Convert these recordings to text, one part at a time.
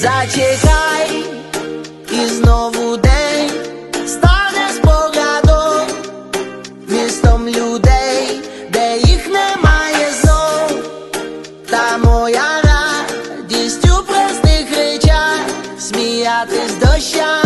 Зачекай, і знову день стане спогадом, містом людей, де їх немає знов. Та моя радість у простих речах, сміятись дощам.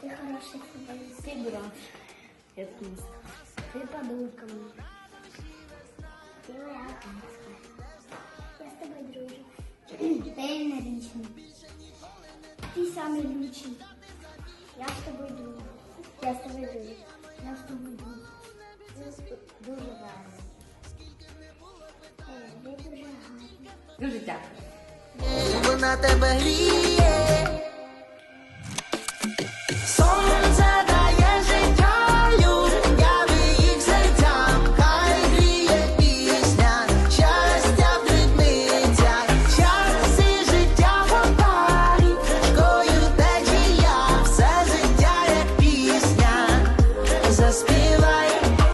Ты хороший футболист. Ты граф. Я тут. Ты подумка мне. Ты моя ласка. Я с тобой дружу. Ты энергичный. Ты самый лучший. Я с тобой дружу. Я с тобой дружу. Я с тобой дружу. Ты дуже гарно. Е, Ви дуже гарні. Дуже дякую. вона тебе гріє.